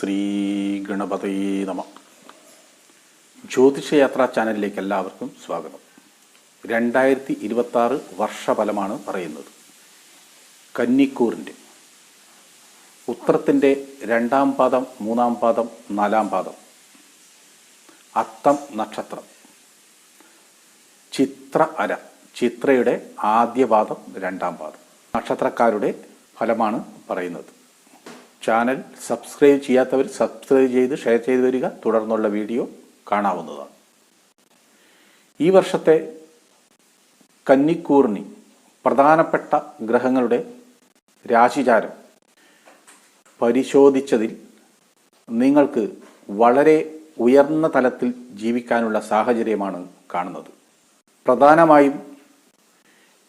ശ്രീ ഗണപതയേ നമ. ജ്യോതിഷയാത്രാ ചാനലിലേക്ക് എല്ലാവർക്കും സ്വാഗതം. രണ്ടായിരത്തി ഇരുപത്തി ആറ് വർഷഫലമാണ് പറയുന്നത്. കന്നിക്കൂറിന്റെ. ഉത്രത്തിന്റെ രണ്ടാം പാദം മൂന്നാം പാദം നാലാം പാദം. അത്തം നക്ഷത്രം. ചിത്ര അര. ചിത്രയുടെ ആദ്യ പാദം രണ്ടാം പാദം. നക്ഷത്രക്കാരുടെ ഫലമാണ് പറയുന്നത്. ചാനൽ സബ്സ്ക്രൈബ് ചെയ്യാത്തവർ സബ്സ്ക്രൈബ് ചെയ്ത് ഷെയർ ചെയ്ത് വരിക. തുടർന്നുള്ള വീഡിയോ കാണാവുന്നതാണ്. ഈ വർഷത്തെ കന്നിക്കൂർണി പ്രധാനപ്പെട്ട ഗ്രഹങ്ങളുടെ രാശിചാരം പരിശോധിച്ചതിൽ നിങ്ങൾക്ക് വളരെ ഉയർന്ന തലത്തിൽ ജീവിക്കാനുള്ള സാഹചര്യമാണ് കാണുന്നത്. പ്രധാനമായും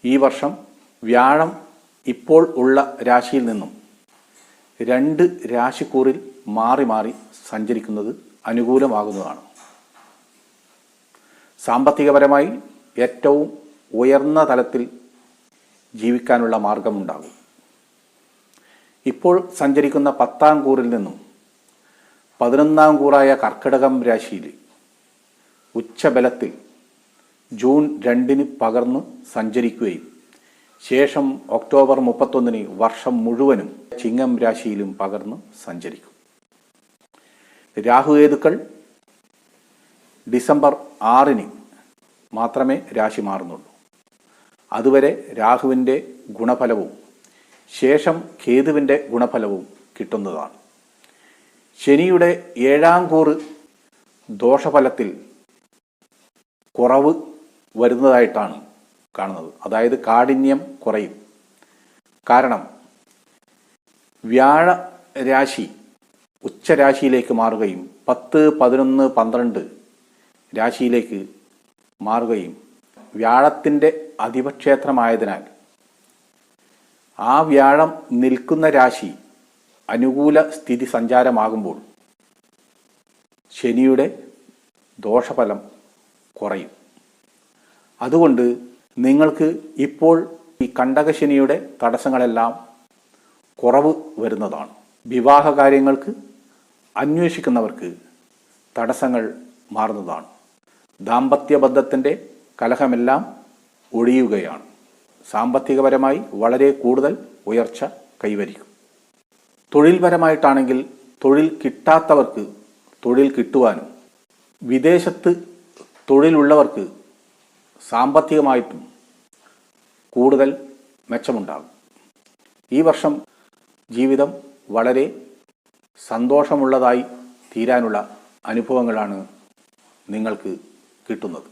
ഈ വർഷം വ്യാഴം ഇപ്പോൾ ഉള്ള രാശിയിൽ നിന്നും രണ്ട് രാശിക്കൂറിൽ മാറി മാറി സഞ്ചരിക്കുന്നത് അനുകൂലമാകുന്നതാണ്. സാമ്പത്തികപരമായി ഏറ്റവും ഉയർന്ന തലത്തിൽ ജീവിക്കാനുള്ള മാർഗമുണ്ടാകും. ഇപ്പോൾ സഞ്ചരിക്കുന്ന പത്താം കൂറിൽ നിന്നും പതിനൊന്നാം കൂറായ കർക്കിടകം രാശിയിൽ ഉച്ചബലത്തിൽ ജൂൺ രണ്ടിന് പകർന്ന് സഞ്ചരിക്കുകയും ശേഷം ഒക്ടോബർ മുപ്പത്തൊന്നിന് വർഷം മുഴുവനും ചിങ്ങം രാശിയിലും പകർന്ന് സഞ്ചരിക്കും. രാഹുകേതുക്കൾ ഡിസംബർ ആറിന് മാത്രമേ രാശി മാറുന്നുള്ളൂ. അതുവരെ രാഹുവിന്റെ ഗുണഫലവും ശേഷം കേതുവിന്റെ ഗുണഫലവും കിട്ടുന്നതാണ്. ശനിയുടെ ഏഴാം കൂറ് ദോഷഫലത്തിൽ കുറവ് വരുന്നതായിട്ടാണ് കാണുന്നത്. അതായത് കാഠിന്യം കുറയും. കാരണം വ്യാഴ രാശി ഉച്ചരാശിയിലേക്ക് മാറുകയും പത്ത് പതിനൊന്ന് പന്ത്രണ്ട് രാശിയിലേക്ക് മാറുകയും വ്യാഴത്തിന്റെ അധിപക്ഷേത്രമായതിനാൽ ആ വ്യാഴം നിൽക്കുന്ന രാശി അനുകൂല സ്ഥിതി സഞ്ചാരമാകുമ്പോൾ ശനിയുടെ ദോഷഫലം കുറയും. അതുകൊണ്ട് നിങ്ങൾക്ക് ഇപ്പോൾ ഈ കണ്ടകശനിയുടെ തടസ്സങ്ങളെല്ലാം കുറവ് വരുന്നതാണ്. വിവാഹ കാര്യങ്ങൾക്ക് അന്വേഷിക്കുന്നവർക്ക് തടസ്സങ്ങൾ മാറുന്നതാണ്. ദാമ്പത്യ ബന്ധത്തിന്റെ കലഹമെല്ലാം ഒഴിയുകയാണ്. സാമ്പത്തികപരമായി വളരെ കൂടുതൽ ഉയർച്ച കൈവരിക്കും. തൊഴിൽപരമായിട്ടാണെങ്കിൽ തൊഴിൽ കിട്ടാത്തവർക്ക് തൊഴിൽ കിട്ടുവാനും വിദേശത്ത് തൊഴിലുള്ളവർക്ക് സാമ്പത്തികമായിട്ടും കൂടുതൽ മെച്ചമുണ്ടാകും. ഈ വർഷം ജീവിതം വളരെ സന്തോഷമുള്ളതായി തീരാനുള്ള അനുഭവങ്ങളാണ് നിങ്ങൾക്ക് കിട്ടുന്നത്.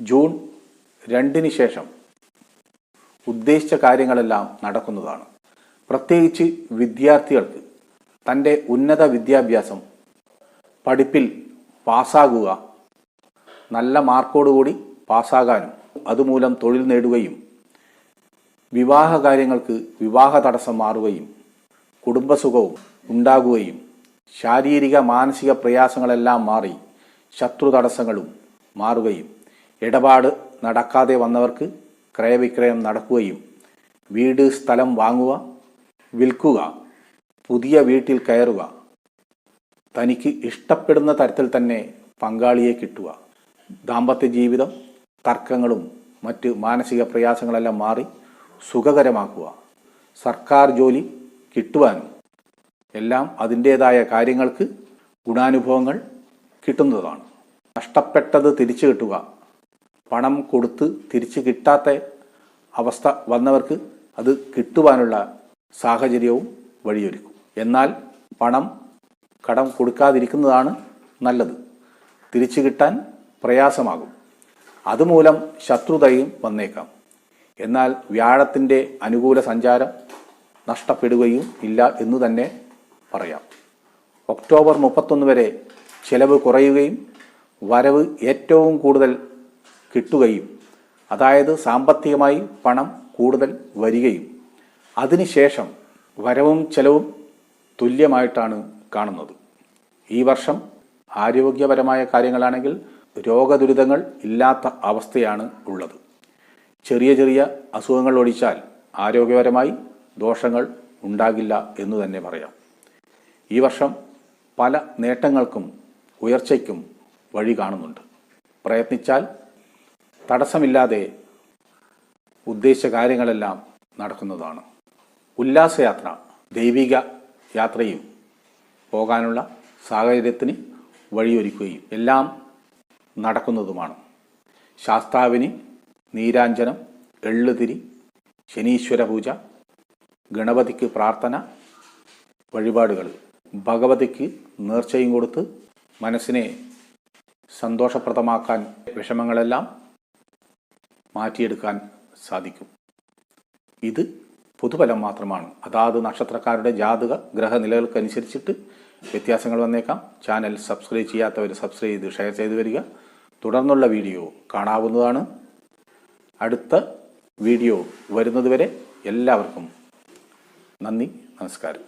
ജൂൺ രണ്ടിന് ശേഷം ഉദ്ദേശിച്ച കാര്യങ്ങളെല്ലാം നടക്കുന്നതാണ്. പ്രത്യേകിച്ച് വിദ്യാർത്ഥികൾക്ക് തന്റെ ഉന്നത വിദ്യാഭ്യാസം പഠിപ്പിൽ പാസ്സാകുക നല്ല മാർക്കോടുകൂടി പാസ്സാകാനും അതുമൂലം തൊഴിൽ നേടുകയും വിവാഹ കാര്യങ്ങൾക്ക് വിവാഹ തടസ്സം മാറുകയും കുടുംബസുഖവും ഉണ്ടാകുകയും ശാരീരിക മാനസിക പ്രയാസങ്ങളെല്ലാം മാറി ശത്രു തടസ്സങ്ങളും മാറുകയും ഇടപാട് നടക്കാതെ വന്നവർക്ക് ക്രയവിക്രയം നടക്കുകയും വീട് സ്ഥലം വാങ്ങുക വിൽക്കുക പുതിയ വീട്ടിൽ കയറുക തനിക്ക് ഇഷ്ടപ്പെടുന്ന തരത്തിൽ തന്നെ പങ്കാളിയെ കിട്ടുക. ദാമ്പത്യ ജീവിതം തർക്കങ്ങളും മറ്റ് മാനസിക പ്രയാസങ്ങളെല്ലാം മാറി സുഖകരമാക്കുക. സർക്കാർ ജോലി കിട്ടുവാനും എല്ലാം അതിന്റേതായ കാര്യങ്ങൾക്ക് ഗുണാനുഭവങ്ങൾ കിട്ടുന്നതാണ്. നഷ്ടപ്പെട്ടത് തിരിച്ചു കിട്ടുക പണം കൊടുത്ത് തിരിച്ചു കിട്ടാത്ത അവസ്ഥ വന്നവർക്ക് അത് കിട്ടുവാനുള്ള സാഹചര്യവും വഴിയൊരുക്കും. എന്നാൽ പണം കടം കൊടുക്കാതിരിക്കുന്നതാണ് നല്ലത്. തിരിച്ചു കിട്ടാൻ പ്രയാസമാകും. അതുമൂലം ശത്രുതയും വന്നേക്കാം. എന്നാൽ വ്യാഴത്തിന്റെ അനുകൂല സഞ്ചാരം നഷ്ടപ്പെടുകയും ഇല്ല എന്ന് തന്നെ പറയാം. ഒക്ടോബർ മുപ്പത്തൊന്ന് വരെ ചെലവ് കുറയുകയും വരവ് ഏറ്റവും കൂടുതൽ കിട്ടുകയും അതായത് സാമ്പത്തികമായി പണം കൂടുതൽ വരികയും അതിനുശേഷം വരവും ചെലവും തുല്യമായിട്ടാണ് കാണുന്നത്. ഈ വർഷം ആരോഗ്യപരമായ കാര്യങ്ങളാണെങ്കിൽ രോഗദുരിതങ്ങൾ ഇല്ലാത്ത അവസ്ഥയാണ് ഉള്ളത്. ചെറിയ ചെറിയ അസുഖങ്ങൾ ഒഴിച്ചാൽ ആരോഗ്യപരമായി ദോഷങ്ങൾ ഉണ്ടാകില്ല എന്ന് തന്നെ പറയാം. ഈ വർഷം പല നേട്ടങ്ങൾക്കും ഉയർച്ചയ്ക്കും വഴി കാണുന്നുണ്ട്. പ്രയത്നിച്ചാൽ തടസ്സമില്ലാതെ ഉദ്ദേശിച്ച കാര്യങ്ങളെല്ലാം നടക്കുന്നതാണ്. ഉല്ലാസയാത്ര ദൈവിക യാത്രയും പോകാനുള്ള സാഹചര്യത്തിന് വഴിയൊരുക്കുകയും എല്ലാം നടക്കുന്നതുമാണ്. ശാസ്താവിന് നീരാഞ്ജനം എള്ളുതിരി ശനീശ്വര പൂജ ഗണപതിക്ക് പ്രാർത്ഥന വഴിപാടുകൾ. ഭഗവതിക്ക് നേർച്ചയും കൊടുത്ത് മനസ്സിനെ സന്തോഷപ്രദമാക്കാൻ വിഷമങ്ങളെല്ലാം മാറ്റിയെടുക്കാൻ സാധിക്കും. ഇത് പൊതുഫലം മാത്രമാണ്. അതാത് നക്ഷത്രക്കാരുടെ ജാതക ഗ്രഹനിലകൾക്കനുസരിച്ചിട്ട് വ്യത്യാസങ്ങൾ വന്നേക്കാം. ചാനൽ സബ്സ്ക്രൈബ് ചെയ്യാത്തവർ സബ്സ്ക്രൈബ് ചെയ്ത് ഷെയർ ചെയ്ത് വരിക. തുടർന്നുള്ള വീഡിയോ കാണാവുന്നതാണ്. അടുത്ത വീഡിയോ വരുന്നതുവരെ എല്ലാവർക്കും നന്ദി നമസ്കാരം.